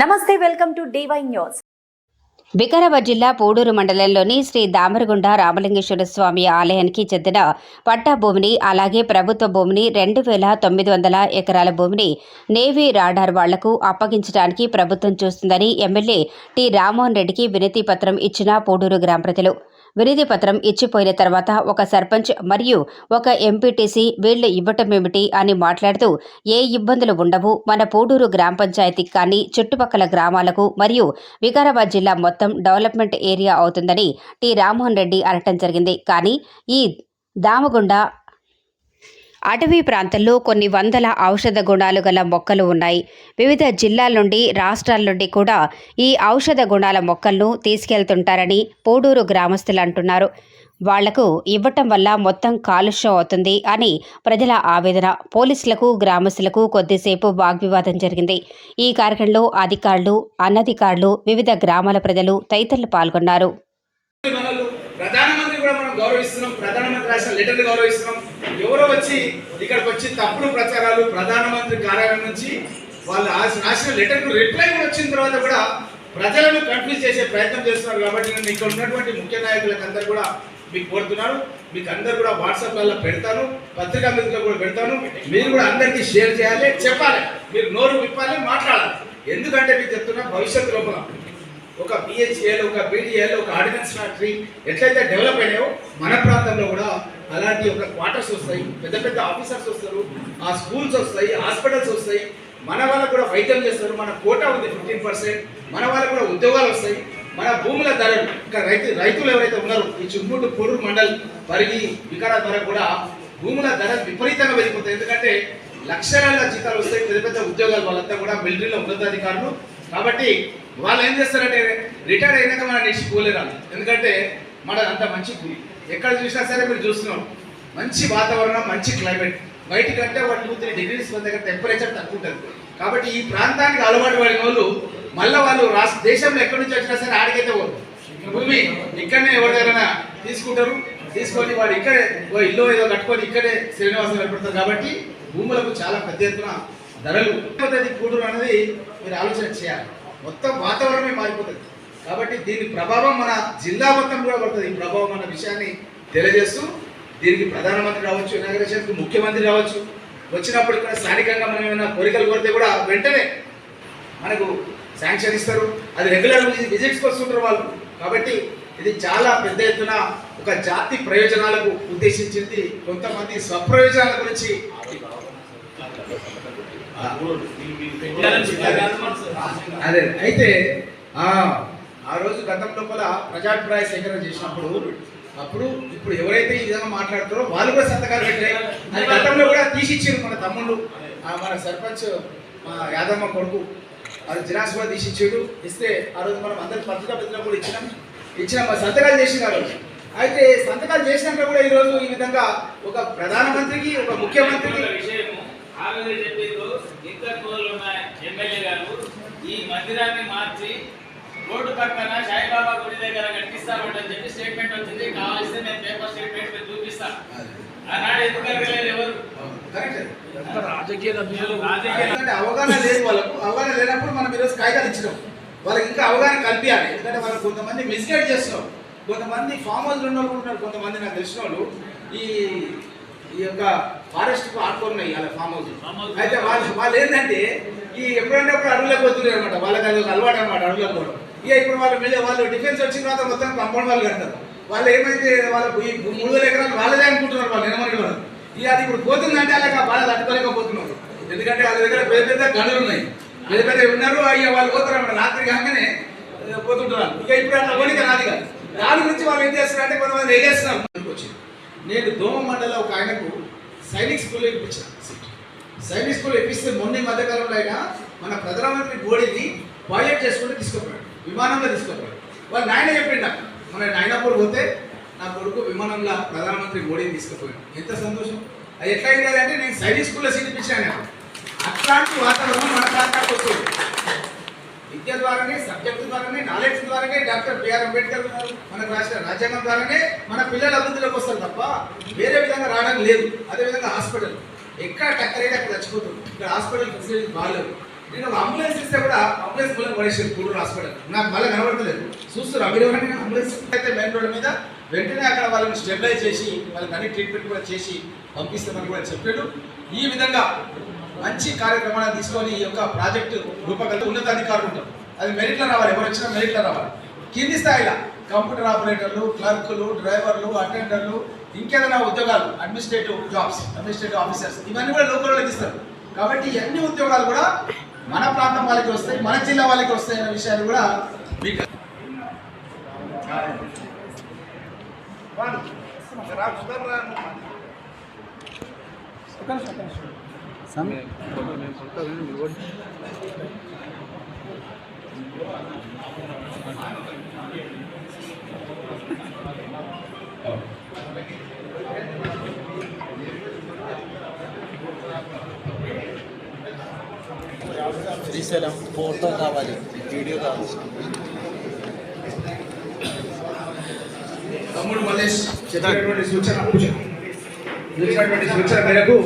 నమస్తే welcome to DY news. Vikarabad జిల్లా పోడూరు మండలంలోని శ్రీ దామరగుండ రామలింగేశ్వర స్వామి ఆలయానికి చెందిన పట్టా భూమిని అలాగే ప్రభుత్వ భూమిని రెండు వేల తొమ్మిది వందల ఎకరాల భూమిని నేవీ రాడార్ వాళ్ళకు అప్పగించడానికి ప్రభుత్వం చూస్తుందని ఎమ్మెల్యే టి రామ్మోహన్ రెడ్డికి వినతి పత్రం ఇచ్చిన పూడూరు గ్రామ ప్రజలు. వినతి పత్రం ఇచ్చిపోయిన తర్వాత ఒక సర్పంచ్ మరియు ఒక ఎంపీటీసీ వీళ్ళు ఇవ్వటమేమిటి అని మాట్లాడుతూ ఏ ఇబ్బందులు ఉండవు. మన పూడూరు గ్రామ పంచాయతీకి కానీ చుట్టుపక్కల గ్రామాలకు మరియు వికారాబాద్ జిల్లా మొత్తం డెవలప్మెంట్ ఏరియా అవుతుందని టి రామ్మోహన్ రెడ్డి అనటం జరిగింది. కానీ ఈ దామగుండ అటవీ ప్రాంతంలో కొన్ని వందల ఔషధ గుణాలు గల మొక్కలు ఉన్నాయి. వివిధ జిల్లాల నుండి రాష్ట్రాల నుండి కూడా ఈ ఔషధ గుణాల మొక్కలను తీసుకెళ్తుంటారని పోడూరు గ్రామస్తులు అంటున్నారు. వాళ్ళకు ఇవ్వటం వల్ల మొత్తం కాలుష్యం అవుతుంది అని ప్రజల ఆవేదన. పోలీసులకు గ్రామస్తులకు కొద్దిసేపు వాగ్వివాదం జరిగింది. ఈ కార్యక్రమంలో అధికారులు అనధికారులు వివిధ గ్రామాల ప్రజలు తదితరులు పాల్గొన్నారు. ప్రధానమంత్రి కూడా మనం గౌరవిస్తున్నాం. ప్రధానమంత్రి రాసిన లెటర్ గౌరవిస్తున్నాం. ఎవరో వచ్చి ఇక్కడికి వచ్చి తప్పుడు ప్రచారాలు ప్రధానమంత్రి కార్యాలయం నుంచి వాళ్ళు రాసిన లెటర్కు రిప్లై వచ్చిన తర్వాత కూడా ప్రజలను కన్ఫ్యూజ్ చేసే ప్రయత్నం చేస్తున్నారు కాబట్టి నేను ఇక్కడ ఉన్నటువంటి ముఖ్య నాయకులకు అందరు కూడా మీకు కోరుతున్నాను. మీకు అందరు కూడా వాట్సాప్లలో పెడతాను. పత్రికా మిత్రులు కూడా పెడతాను. మీరు కూడా అందరికీ షేర్ చేయాలి. చెప్పాలి. మీరు నోరు విప్పాలి మాట్లాడాలి. ఎందుకంటే మీకు చెప్తున్నా భవిష్యత్ లోపల ఒక బిహెచ్ఏల్ ఒక బీడీఎల్ ఒక ఆర్డినెన్స్ ఫ్యాక్టరీ ఎట్లయితే డెవలప్ అయినాయో మన ప్రాంతంలో కూడా అలాంటి ఒక క్వార్టర్స్ వస్తాయి. పెద్ద పెద్ద ఆఫీసర్స్ వస్తారు ఆ స్కూల్స్ వస్తాయి హాస్పిటల్స్ వస్తాయి. మన వాళ్ళకు కూడా వైద్యం చేస్తారు. మన కోటా ఉంది ఫిఫ్టీన్ పర్సెంట్ మన వాళ్ళకు కూడా ఉద్యోగాలు వస్తాయి. మన భూముల ధరలు ఇంకా రైతు రైతులు ఎవరైతే ఉన్నారో ఈ చుట్టుముట్టు పొడూరు మండల్ పరిగి వికారాబాద్ ధర కూడా భూముల ధర విపరీతంగా వెళ్ళిపోతాయి ఎందుకంటే లక్షలాల జీతాలు వస్తాయి. పెద్ద పెద్ద ఉద్యోగాలు వాళ్ళంతా కూడా మిలిటరీలో ఉన్నతాధికారులు. కాబట్టి వాళ్ళు ఏం చేస్తారంటే రిటైర్ అయినాక మన నెక్స్ట్ పోలేరాలు ఎందుకంటే మన అంత మంచి భూమి ఎక్కడ చూసినా సరే మీరు చూస్తున్నాం మంచి వాతావరణం మంచి క్లైమేట్. బయటికంటే ఒక టూ త్రీ డిగ్రీస్ దగ్గర టెంపరేచర్ తక్కువ ఉంటుంది. కాబట్టి ఈ ప్రాంతానికి అలవాటు పడిన వాళ్ళు మళ్ళీ వాళ్ళు రాష్ట్ర దేశంలో ఎక్కడి నుంచి వచ్చినా సరే ఆడికైతే పోరు. భూమి ఇక్కడనే ఎవరిదైనా తీసుకుంటారు. తీసుకొని వాడు ఇక్కడే ఓ ఇల్లు ఏదో కట్టుకొని ఇక్కడే శ్రీనివాసం ఏర్పడతారు కాబట్టి భూములకు చాలా పెద్ద ఎత్తున ధరలు. పద్ధతి అనేది మీరు ఆలోచన చేయాలి. మొత్తం వాతావరణమే మారిపోతుంది. కాబట్టి దీని ప్రభావం మన జిల్లా మొత్తం కూడా పడుతుంది. ఈ ప్రభావం అన్న విషయాన్ని తెలియజేస్తూ దీనికి ప్రధానమంత్రి రావచ్చు ఇనాగరేషన్కి ముఖ్యమంత్రి రావచ్చు. వచ్చినప్పుడు కూడా స్థానికంగా మనం ఏమైనా కోరికలు కోరితే కూడా వెంటనే మనకు శాంక్షన్ ఇస్తారు. అది రెగ్యులర్ విజిట్స్కి వస్తుంటారు వాళ్ళు. కాబట్టి ఇది చాలా పెద్ద ఎత్తున ఒక జాతి ప్రయోజనాలకు ఉద్దేశించింది కొంతమంది స్వప్రయోజనాల గురించి. అదే అయితే ఆ ఆ రోజు గతం లోపల ప్రజాభిప్రాయ సేకరణ చేసినప్పుడు అప్పుడు ఇప్పుడు ఎవరైతే ఈ విధంగా మాట్లాడుతారో వాళ్ళు కూడా సంతకాలు పెట్టారు అది గతంలో కూడా తీసిచ్చారు మన తమ్ముళ్ళు మన సర్పంచ్ మా యాదమ్మ కొడుకు. అది జిరాస్ కూడా తీసిచ్చాడు. ఇస్తే ఆ రోజు మనం అందరికి పత్రికా పత్రిక కూడా ఇచ్చినాం. ఇచ్చినాం మరి సంతకాలు చేసిన రోజు. అయితే సంతకాలు చేసినాక కూడా ఈరోజు ఈ విధంగా ఒక ప్రధానమంత్రికి ఒక ముఖ్యమంత్రికి ఆవేదన చెప్పిండ్రు ఇంతకుముందు ఉన్న ఎమ్మెల్యే గారు ఈ మందిరాన్ని మార్చి రోడ్డు పక్కన సాయిబాబా గుడి దగ్గర కట్టిస్తామంటని చెప్పి స్టేట్మెంట్ వచ్చింది. కావాల్సి నేను పేపర్ స్టేట్మెంట్ మీకు చూపిస్తా. ఆనాడు ఎందుకు అడగలేదు ఎవరు? కరెక్ట్. రాజకీయ అవగాహన లేదు వాళ్ళకు అవగాహన లేనప్పుడు మనం ఈరోజు కాగితాలు ఇచ్చినాం. వాళ్ళకి ఇంకా అవగాహన కల్పించాలి. ఎందుకంటే వాళ్ళు కొంతమంది మిస్గైడ్ చేస్తున్నాం. కొంతమంది ఫామ్ హౌస్ ఉన్న వాళ్ళు ఉన్నారు కొంతమంది నాకు తెలిసిన వాళ్ళు. ఈ ఈ యొక్క ఫారెస్ట్కు ఆడుకున్నాయి వాళ్ళ ఫామ్ హౌస్ అయితే వాళ్ళు వాళ్ళు ఏంటంటే ఈ ఎప్పుడంటే అప్పుడు అడవులకు పోతున్నారు అనమాట వాళ్ళకి అది ఒక అలవాటు అనమాట అడవులకు పోవడం. ఇక ఇప్పుడు వాళ్ళు వెళ్ళి వాళ్ళు డిఫెన్స్ వచ్చిన తర్వాత మొత్తం కంపౌండ్ వాళ్ళు కడతారు. వాళ్ళు ఏమైతే వాళ్ళ ఈ మూడు వేల ఎకరాలు వాళ్ళదే అనుకుంటున్నారు వాళ్ళు నిలమని వాళ్ళు. ఇక అది ఇప్పుడు పోతుందంటే అలాగ వాళ్ళు తట్టుకోలేకపోతున్నారు. ఎందుకంటే వాళ్ళ దగ్గర పెద్ద పెద్ద గనులు ఉన్నాయి. పెద్ద పెద్ద ఉన్నారు అయ్యా వాళ్ళు పోతారు అన్నమాట. రాత్రి కాగానే ఆ, పోతుంటున్నారు ఇక ఇప్పుడు అట్లా పోనీక రాదు కాదు దాని గురించి వాళ్ళు ఏం చేస్తున్నారు అంటే కొంతమంది ఎగేస్తున్నారు వచ్చింది నేను దోమ మండలం ఒక ఆయనకు సైనిక్ స్కూల్లో ఇప్పించాను సైనిక్ స్కూల్ ఇప్పిస్తే మొన్న మధ్యకాలంలో అయినా మన ప్రధానమంత్రి మోడీని పైలట్ చేసుకుంటూ తీసుకుపోయాడు. విమానంలో తీసుకుపోయాడు. వాళ్ళ నాయన చెప్పిండ మన నాయనపూర్ పోతే నా కొడుకు విమానంలో ప్రధానమంత్రి మోడీని తీసుకుపోయాడు. ఎంత సంతోషం. అది ఎట్లా అయింది అంటే నేను సైనిక్ స్కూల్లో సీట్ ఇప్పించాను. అట్లాంటి వాతావరణం మన ప్రాంతానికి వస్తుంది. విద్య ద్వారానే సబ్జెక్టు ద్వారానే నాలెడ్జ్ ద్వారానే డాక్టర్ బిఆర్ అంబేద్కర్ ఉన్నారు మనకు రాసిన రాజ్యాంగం ద్వారానే మన పిల్లల అభివృద్ధిలోకి వస్తారు తప్ప వేరే విధంగా రావడం లేదు. అదేవిధంగా హాస్పిటల్. ఎక్కడ టక్కరైతే అక్కడ చచ్చిపోతుంది ఇక్కడ హాస్పిటల్ ఫెసిలిటీ బాగాలేదు. నేను ఒక అంబులెన్స్ ఇస్తే కూడా అంబులెన్స్ మూలం పడేసారు కూడూరు హాస్పిటల్. నాకు మళ్ళీ కనబడతలేదు. చూస్తారు మీరు ఎవరైనా అంబులెన్స్ అయితే మెయిన్ రోడ్ మీద. వెంటనే అక్కడ వాళ్ళని స్టెబిలైజ్ చేసి వాళ్ళకి అన్ని ట్రీట్మెంట్ కూడా చేసి పంపిస్తామని కూడా చెప్పాడు. ఈ విధంగా మంచి కార్యక్రమాలను తీసుకొని ఈ యొక్క ప్రాజెక్టు రూపకల్పన ఉన్నతాధికారులు ఉంటారు. అది మెరిట్లో రావాలి. ఎవరు వచ్చినా మెరిట్లో రావాలి. కింది స్థాయిలో కంప్యూటర్ ఆపరేటర్లు క్లర్కులు డ్రైవర్లు అటెండర్లు ఇంకేదైనా ఉద్యోగాలు అడ్మినిస్ట్రేటివ్ జాబ్స్ అడ్మినిస్ట్రేటివ్ ఆఫీసర్స్ ఇవన్నీ కూడా లోకల్లోకి ఇస్తారు. కాబట్టి అన్ని ఉద్యోగాలు కూడా మన ప్రాంతం వాళ్ళకి వస్తాయి మన జిల్లా వాళ్ళకి వస్తాయి అనే విషయాలు కూడా మీకు శ్రీశైలం ఫోటో కావాలి వీడియో కావాలి. తమ్ముడు మల్లేష్ చెప్పినటువంటి సూచన సూచన మేరకు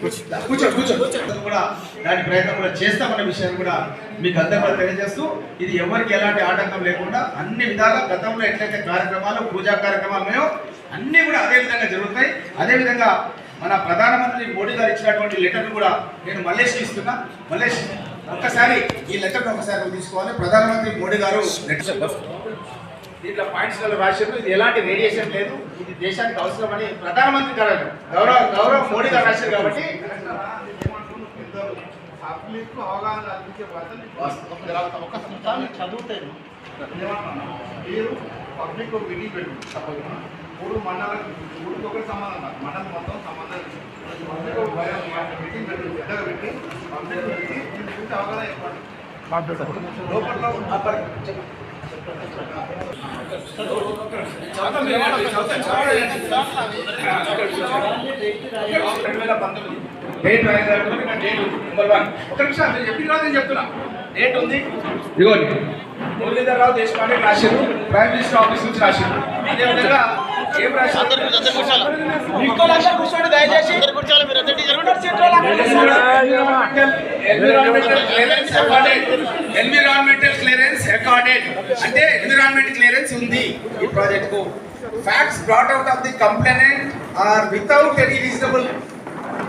కూర్చో కూర్చో కూర్చో. కూడా దాని ప్రయత్నం కూడా చేస్తామన్న విషయాన్ని కూడా మీకు అందరూ కూడా తెలియజేస్తూ ఇది ఎవరికి ఎలాంటి ఆటంకం లేకుండా అన్ని విధాలా గతంలో ఎట్లయితే కార్యక్రమాలు పూజా కార్యక్రమాలు ఉన్నాయో అన్నీ కూడా అదే విధంగా జరుగుతాయి అదేవిధంగా మన ప్రధానమంత్రి మోడీ గారు ఇచ్చినటువంటి లెటర్ను కూడా నేను మల్లేష్ ఇస్తున్నా. మల్లేష్ ఒక్కసారి ఈ లెటర్ను ఒకసారి తీసుకోవాలి. ప్రధానమంత్రి మోడీ గారు లెటర్ దీంట్లో పాయింట్స్ రాశారు ఇది ఎలాంటి రేడియేషన్ లేదు. ఇది దేశానికి అవసరమని ప్రధానమంత్రి గారు గౌరవ గౌరవ మోడీ గారు రాశారు కాబట్టి. ఒక చదువుతాను మీరు పబ్లిక్ పెట్టు మూడు మండలం మూడు ఒకటి సంబంధం కాదు మండలం మొత్తం సంబంధం పబ్లిక్ మీటింగ్ పెట్టి పెద్దగా పెట్టి పబ్లిక్ పెట్టి దీని గురించి అవగాహన చెప్పండి లోపల డేట్ రాయగలుగుతుంది నా డేట్ నెంబర్ వన్ ఒక నిమిషం చెప్పిన నేను చెప్తున్నా. డేట్ ఉంది. ఇదిగోండి. మురళీధరరావు దేశపాండే రాశారు. ప్రైమ్ మినిస్టర్ ఆఫీస్ నుంచి రాశారు. అదేవిధంగా ఇంకో లక్ష కూర్చోండి దయచేసి ఎన్విరాన్మెంటల్ క్లియరెన్స్ అకార్డెడ్ అంటే ఎన్విరాన్మెంట్ క్లియరెన్స్ ఉంది ఈ ప్రాజెక్ట్కు facts brought out of the complainant or without any reasonable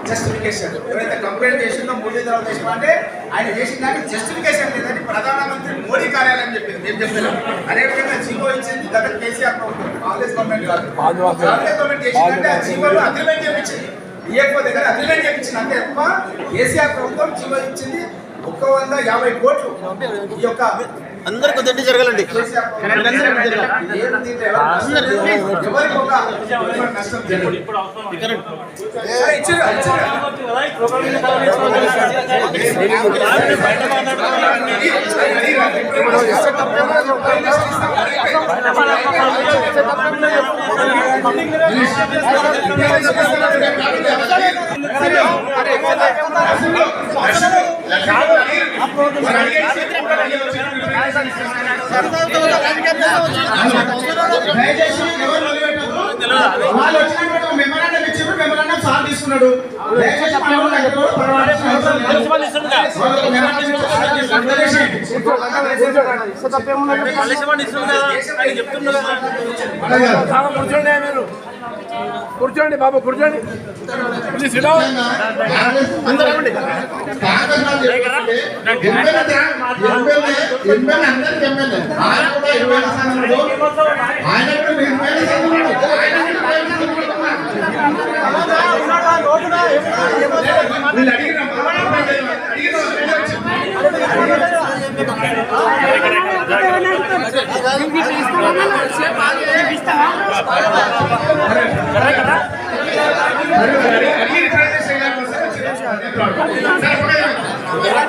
justification ఎవరైతే కంప్లైంట్ చేసిందో మురళీధరరావు దేశపాండే ఆయన చేసిన దానికి జస్టిఫికేషన్ లేదని ప్రధానమంత్రి మోడీ కార్యాలయం చెప్పింది. మేము చెప్తున్నాం అదేవిధంగా జీవో ఇచ్చింది గత కేసీఆర్ ప్రభుత్వం. కాంగ్రెస్ గవర్నమెంట్ కాదు. కాంగ్రెస్ గవర్నమెంట్ చేసిందంటే ఆ జీవోలో అగ్రిమెంట్ చేయించింది ఈఎఫ్ఓ దగ్గర అగ్రిమెంట్ చేయించింది అంటే ఎక్కువ కేసీఆర్ ప్రభుత్వం జీవో ఇచ్చింది ఒక్క వంద యాభై కోట్లు. ఈ యొక్క అందరు కొద్దిగా జరగాలండి. కేసీఆర్ దయచేసి ఎవరు నిలబెట్టొద్దు. వాళ్ళు మెమరాండం మెమరాండం సార్ తీసుకున్నాడు. దయచేసి కూర్చోండి మీరు కూర్చోండి. బాబు కూర్చోండి ప్లీజ్ ఆయన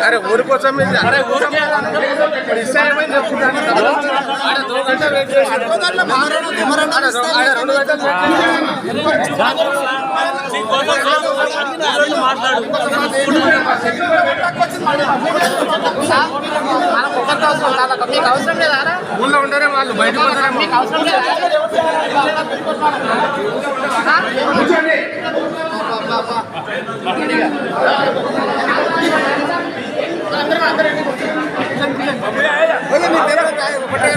అరే ఊరి అరే ఊరికి ఇప్పుడు చెప్తున్నాను? ఆడ రెండు గంటలు వెయిట్ ఊళ్ళో ఉంటారే వాళ్ళు బయట పోతారేమో కూర్చోండి అందరూ ఒకటే.